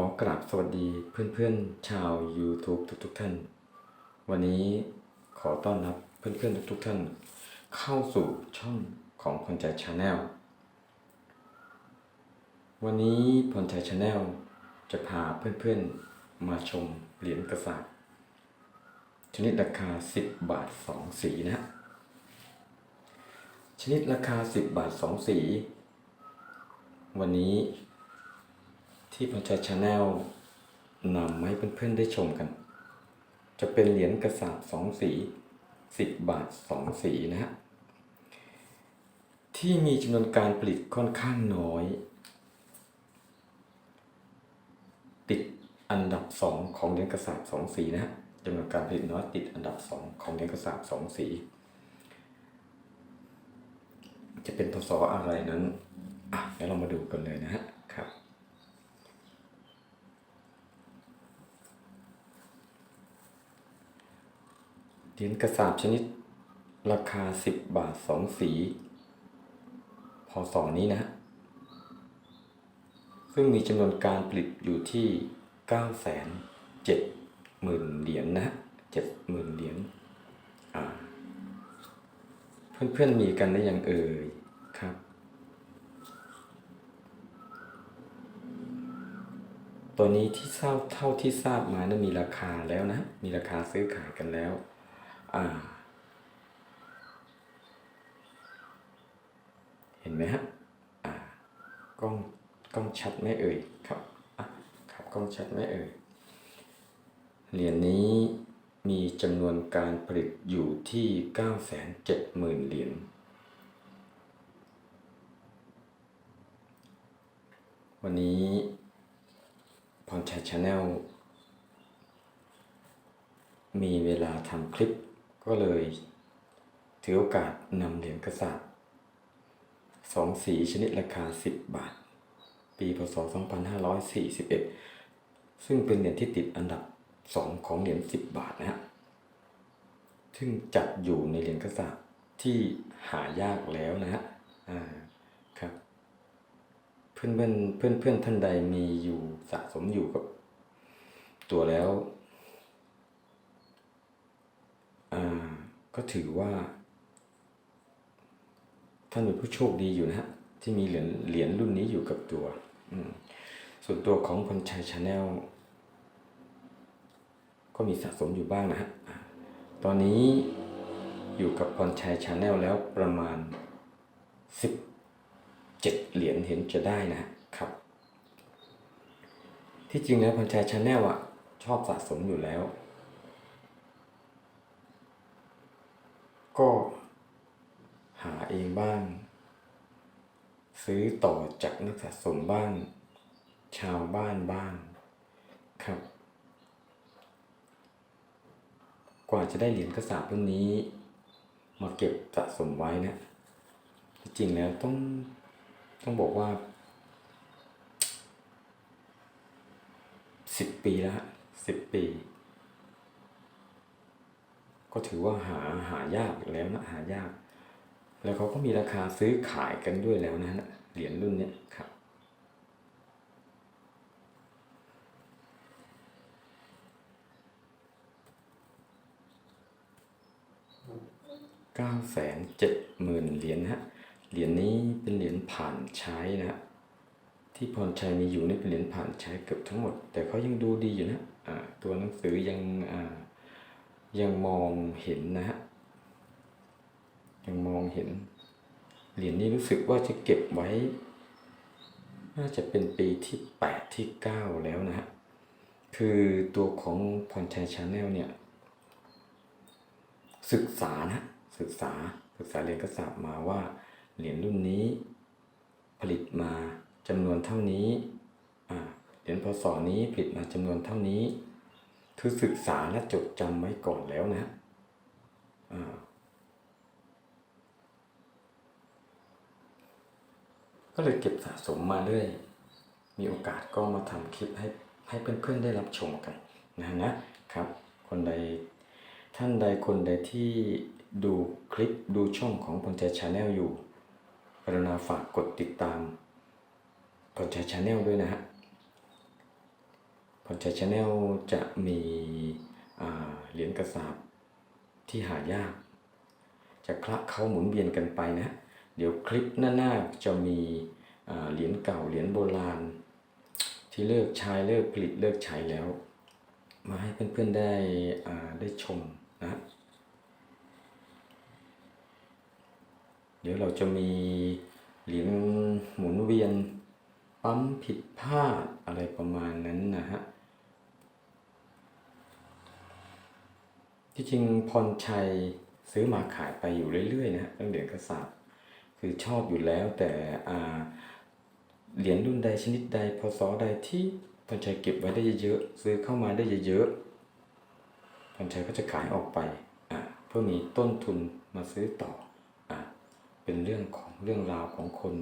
อกราบสวัสดีเพื่อนๆชาว YouTube ทุกๆท่าน วันนี้ขอต้อนรับเพื่อนๆทุกๆท่าน เข้าสู่ช่องของพลใจชาแนลวันนี้พลใจชาแนลจะพาเพื่อนๆมาชมเหรียญกระสาบชนิดราคา 10 บาท 2 สีนะฮะชนิดราคา 10 บาท 2 สี วันนี้ ที่พรชัยชาแนลนำมาให้เพื่อนๆได้ชมกัน จะเป็นเหรียญกระสาบสองสีสิบบาทสองสีนะฮะ ที่มีจำนวนการผลิตค่อนข้างน้อย ติดอันดับสองของเหรียญกระสาบสองสีนะฮะจำนวนการผลิตน้อยติดอันดับสองของเหรียญกระสาบสองสี จะเป็นพศอะไรนั้นอะเดี๋ยวเรามาดูกันเลยนะฮะครับ เหรียญกระสาบชนิด ราคา 10 บาท 2 สีพอสองนี้นะฮะซึ่งมีจำนวนการผลิตอยู่ที่ 9 7 0 0 0 0เหรียญนะฮะ70,000เหรียญอ่าเพื่อนๆมีกันได้ยังเอ่ยครับตัวนี้ที่ท่าบเท่าที่ทราบมานะมีราคาแล้วนะ มีราคาซื้อขายกันแล้ว อ่า เห็นไหมฮะอ่ากล้องกล้องชัดไหมเอ่ยครับอะครับกล้องชัดไหมเอ่ยเหรียญนี้มีจำนวนการผลิตอยู่ที่ 970,000 เหรียญวันนี้พรชัยชาแนลมีเวลาทำคลิป ก็เลยถือโอกาสนำเหรียญกระสาบสองสีชนิดราคา 10 บาท ปีพศ 2541 ซึ่งเป็นเหรียญที่ติดอันดับ 2 ของเหรียญ10 บาทนะฮะซึ่งจัดอยู่ในเหรียญกระสาบที่หายากแล้วนะฮะอ่าครับ เพื่อนเพื่อนเพื่อนเพื่อนท่านใดมีอยู่สะสมอยู่กับตัวแล้ว อ่า ก็ถือว่า ท่านเป็นผู้โชคดีอยู่นะฮะที่มีเหรียญเหรียญรุ่นนี้อยู่กับตัว ส่วนตัวของพลชัยชาแนลก็มีสะสมอยู่บ้างนะฮะ ตอนนี้อยู่กับพรชัยชาแนลแล้วประมาณสิบเจ็ดเหรียญเห็นจะได้นะครับ ที่จริงแล้วพรชัยชาแนลอะชอบสะสมอยู่แล้ว ก็หาเองบ้าง ซื้อต่อจากนักสะสมบ้าง ชาวบ้านบ้างครับ กว่าจะได้เหรียญกระสาบรุ่นนี้ มาเก็บสะสมไว้นะจริงแล้วต้องต้องบอกว่าสิบปีแล้วสิบปี ก็ถือว่าหาหายากแล้วนะหายาก แล้วเขาก็มีราคาซื้อขายกันด้วยแล้วนะเหรียญรุ่นเนี้ยครับเก้าแสนเจ็ดหมื่นเหรียญฮะเหรียญนี้เป็นเหรียญผ่านใช้นะฮะที่พรชัยมีอยู่นี่เป็นเหรียญผ่านใช้เกือบทั้งหมด แต่เขายังดูดีอยู่นะอ่าตัวหนังสือยังอ่า ยังมองเห็นนะฮะ ยังมองเห็น เหรียญนี้รู้สึกว่าจะเก็บไว้ น่าจะเป็นปีที่แปดที่เก้าแล้วนะฮะ คือตัวของพรชัยชาแนลเนี่ย ศึกษานะ ศึกษา ศึกษาเหรียญกระสาบมาว่า เหรียญรุ่นนี้ ผลิตมาจำนวนเท่านี้ อ่า เหรียญพศนี้ผลิตมาจำนวนเท่านี้ คือศึกษาและจดจำไว้ก่อนแล้วนะก็เลยเก็บสะสมมาเรื่อย มีโอกาสก็มาทำคลิปให้ให้เพื่อนๆได้รับชมกันนะนะครับ คนใดท่านใดคนใดที่ดูคลิปดูช่องของพลใจชาแนลอยู่กรุณาฝากกดติดตามพลใจชาแนลด้วยนะฮะ พรชัยชาแนลจะมีเหรียญกระสาบที่หายาก จะคละเขาหมุนเวียนกันไปนะ เดี๋ยวคลิปหน้าๆจะมีเหรียญเก่าเหรียญโบราณ ที่เลิกใช้เลิกผลิตเลิกใช้แล้ว มาให้เพื่อนๆได้อ่าได้ชมนะเดี๋ยวเราจะมีเหรียญหมุนเวียนปั๊มผิดพลาดอะไรประมาณนั้นนะฮะ ที่จริงพรชัยซื้อมาขายไปอยู่เรื่อยๆนะฮะเรื่องเหรียญกระสาบคือชอบอยู่แล้วแต่อ่าเหรียญรุ่นใดชนิดใดพศใดที่พรชัยเก็บไว้ได้เยอะๆซื้อเข้ามาได้เยอะๆพรชัยก็จะขายออกไปอ่าเพื่อมีต้นทุนมาซื้อต่ออ่าเป็นเรื่องของเรื่องราวของคน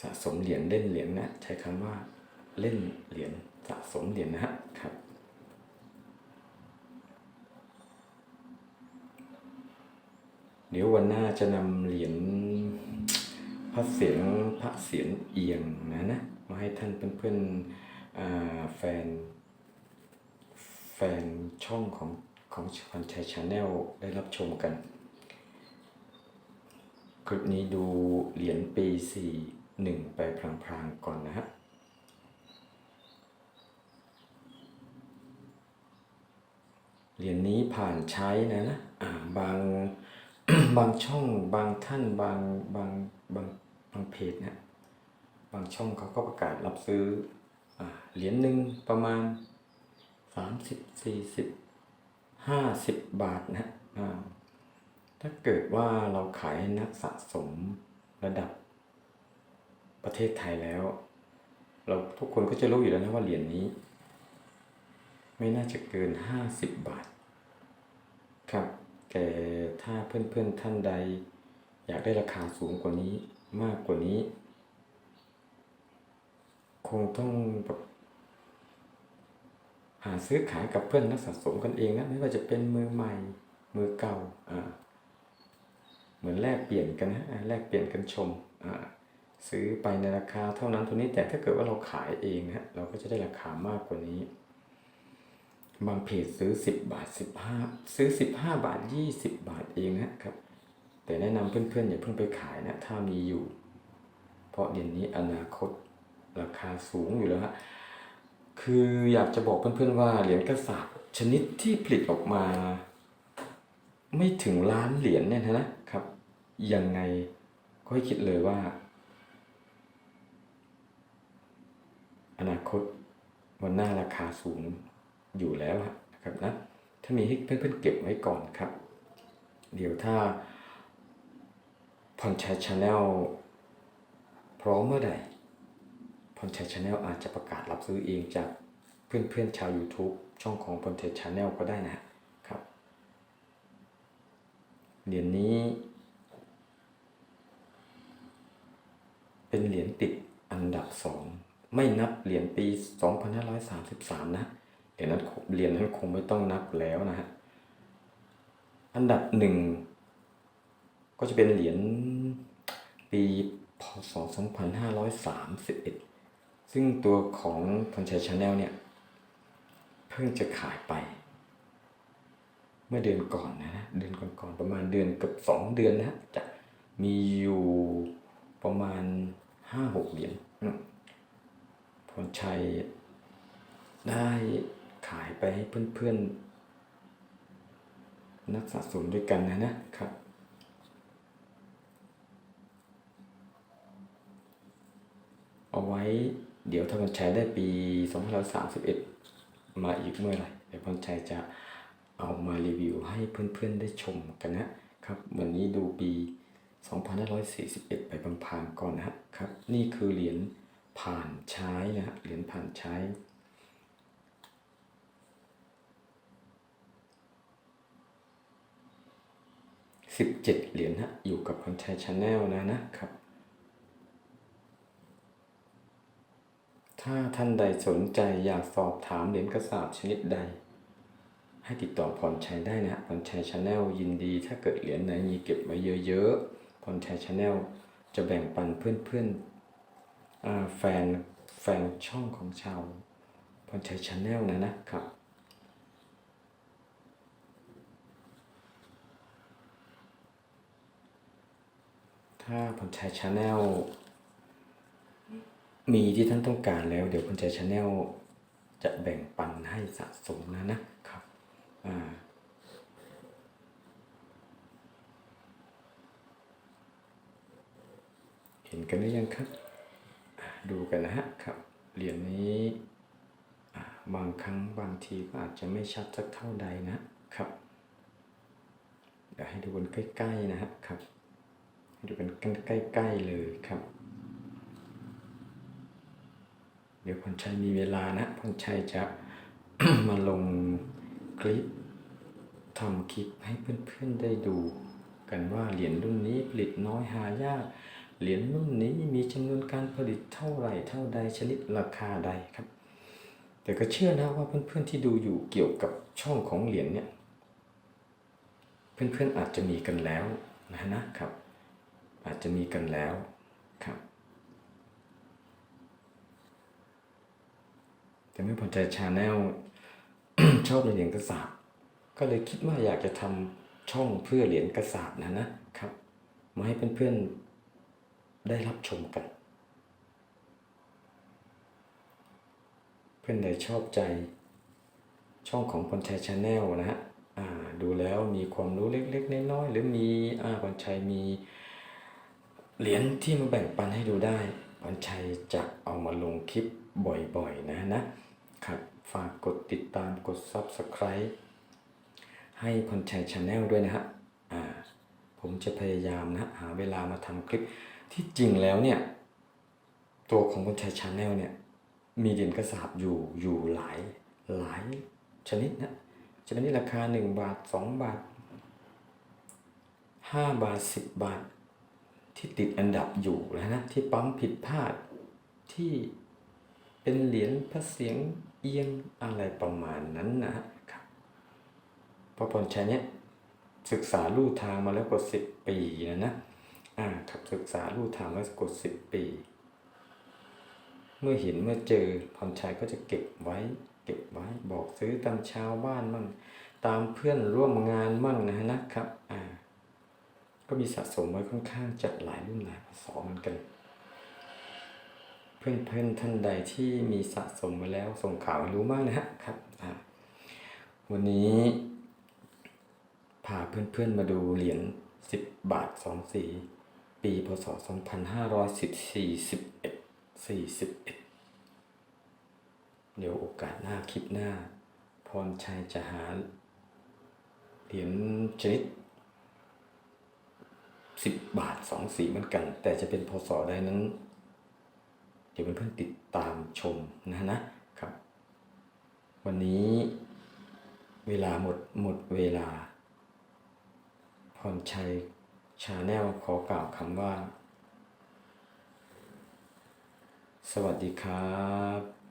สะสมเหรียญเล่นเหรียญนะใช้คำว่าเล่นเหรียญสะสมเหรียญนะครับ เดี๋ยววันหน้าจะนำเหรียญพระเสียงพระเสียงเอียงนะนะมาให้ท่านเพื่อนๆอ่าแฟน แฟนช่องของของพันชัยชาแนลได้รับชมกัน คลิปนี้ดูเหรียญปีสี่หนึ่งไปพลางๆก่อนนะฮะเหรียญนี้ผ่านใช้นะนะบาง บางช่องบางท่านบางบางบางบางเพจเนะบางช่องเขาก็ประกาศรับซื้ออเหรียญหนึ่งประมาณสามสิบสี่สิบห้าสิบบาทนะถ้าเกิดว่าเราขายให้นักสะสมระดับประเทศไทยแล้ว เราทุกคนก็จะรู้อยู่แล้วนะว่าเหรียญนี้ ไม่น่าจะเกินห้าสิบบาท ครับ แต่ถ้าเพื่อนๆท่านใด อยากได้ราคาสูงกว่านี้มากกว่านี้ คงต้องแบบหาซื้อขายกับเพื่อนนักสะสมกันเองนะไม่ว่าจะเป็นมือใหม่มือเก่าอ่าเหมือนแลกเปลี่ยนกันนะแลกเปลี่ยนกันชมอ่าซื้อไปในราคาเท่านั้นเท่านี้แต่ถ้าเกิดว่าเราขายเองนะเราก็จะได้ราคามากกว่านี้ บางเพจซื้อ 10 บาท 15 ซื้อ 15 บาท 20 บาทเองนะครับ แต่แนะนำเพื่อนๆอย่าเพิ่งไปขายนะ ถ้ามีอยู่ เพราะเดี๋ยวนี้อนาคตราคาสูงอยู่แล้วฮะคืออยากจะบอกเพื่อนๆว่าเหรียญกระสาบชนิดที่ผลิตออกมา ไม่ถึงล้านเหรียญเนี่ยนะครับ ยังไงก็ให้คิดเลยว่า อนาคตวันหน้าราคาสูง อยู่แล้วอะนะครับนะถ้ามีให้เพื่อนๆเก็บไว้ก่อนครับ เดี๋ยวถ้าพรชัยชาแนลพร้อมเมื่อใดพรชัยชาแนลอาจจะประกาศรับซื้อเองจากเพื่อนๆชาว YouTube ช่องของพรชัยชาแนลก็ได้นะครับเหรียญนี้ เป็นเหรียญติดอันดับสองไม่นับเหรียญปี 2533 นะ เหรียญนั้นเรียญนั้นคงไม่ต้องนับแล้วนะฮะ อันดับหนึ่งก็จะเป็นเหรียญปีพศ 2531 ซึ่งตัวของพรชัยชาแนลเนี่ย เพิ่งจะขายไป เมื่อเดือนก่อนนะ เดือนก่อนๆประมาณเดือนเกับสองเดือนนะจะมีอยู่ประมาณห้าหกเหรียญพรชัยได้ ขายไปให้เพื่อนๆ นักสะสมด้วยกันนะนะครับ เอาไว้เดี๋ยวถ้าพรชัยได้ปี2531 มาอีกเมื่อไหร่เดี๋ยวพรชัยจะเอามารีวิวให้เพื่อนๆได้ชมกันนะครับ วันนี้ดูปี 2541 ไปพลางๆก่อนนะครับ นี่คือเหรียญผ่านใช้นะเหรียญผ่านใช้ สิบเจ็ดเหรียญฮะอยู่กับคนชัยชาแนลนะนะครับ ถ้าท่านใดสนใจอยากสอบถามเหรียญกระสาบชนิดใด ให้ติดต่อพรชัยได้นะพรชัยชาแนลยินดี ถ้าเกิดเหรียญไหนมีเก็บไว้เยอะๆพรชัยชาแนลจะแบ่งปันเพื่อนๆแฟนแฟนช่องของชาวพรชัยชาแนลนะนะครับ ถ้าพรชัยชาแนลมีที่ท่านต้องการแล้ว เดี๋ยวพรชัยชาแนลจะแบ่งปันให้สะสมนะนะครับอ่าเห็นกันหรือยังครับ ดูกันนะฮะครับ เหรียญนี้บางครั้งบางทีก็อาจจะไม่ชัดสักเท่าใดนะครับ เดี๋ยวให้ดูกันใกล้ๆนะฮะครับ ให้ดูกันใกล้ๆเลยครับ เดี๋ยวพรชัยมีเวลานะพรชัยจะมาลงคลิปทำคลิปให้เพื่อนๆได้ดู กันว่าเหรียญรุ่นนี้ผลิตน้อยหายากเหรียญรุ่นนี้มีจำนวนการผลิตเท่าไหร่เท่าใดชนิดราคาใดครับ แต่ก็เชื่อนะว่าเพื่อนๆที่ดูอยู่เกี่ยวกับช่องของเหรียญเนี่ยเพื่อนๆอาจจะมีกันแล้วนะนะครับ อาจจะมีกันแล้วครับ แต่เมื่อพอใจชาแนลชอบในเหรียญกระสาบก็เลยคิดว่าอยากจะทำช่องเพื่อเหรียญกระสาบนะนะครับ มาให้เพื่อนๆได้รับชมกัน เพื่อนใดชอบใจช่องของพรชัยชาแนลนะฮะดูแล้วมีความรู้เล็กๆน้อยๆหรือมีอ่าพรชัยมี เหรียญที่มาแบ่งปันให้ดูได้พรชัยจะเอามาลงคลิปบ่อยๆนะนะครับ ฝากกดติดตามกด Subscribe ให้พรชัยชาแนลด้วยนะฮะอ่าผมจะพยายามนะหาเวลามาทำคลิปที่จริงแล้วเนี่ย ตัวของพรชัยชาแนลเนี่ย มีเหรียญกระสาบอยู่อยู่หลายหลายชนิดนะชนิดราคา 1 บาท 2 บาท 5 บาท 10 บาท ที่ติดอันดับอยู่แล้วนะ ที่ปั๊มผิดพลาดที่เป็นเหรียญพระเสียงเอียงอะไรประมาณนั้นนะครับเพอพรชัยเนี่ยศึกษาลู่ทางมาแล้วกว่า10ปีนะนะอ่าครับศึกษาลู่ทางมาแล้วกว่า10ปี เมื่อเห็นเมื่อเจอพรชัยก็จะเก็บไว้ เก็บไว้บอกซื้อตามชาวบ้านมั่งตามเพื่อนร่วมงานมั่งนะนะครับอ่า ก็มีสะสมไว้ค่อนข้างจะหลายรุ่นหลายพศเหมือนกัน เพื่อนๆท่านใดที่มีสะสมไว้แล้วส่งข่าวให้รู้มากนะฮะครับวันนี้พาเพื่อนๆมาดูเหรียญ10 บาท 2 สี ปี พศ 2541 41 เดี๋ยวโอกาสหน้าคลิปหน้า พรชัยจะหาเหรียญชนิด 10บบาท2สีเหมือนกัน แต่จะเป็นพศใดนั้น เดี๋ยวเพื่อนๆติดตามชมนะนะครับ วันนี้เวลาหมดหมดเวลา พรชัยชาแนลขอกล่าวคำว่า สวัสดีครับ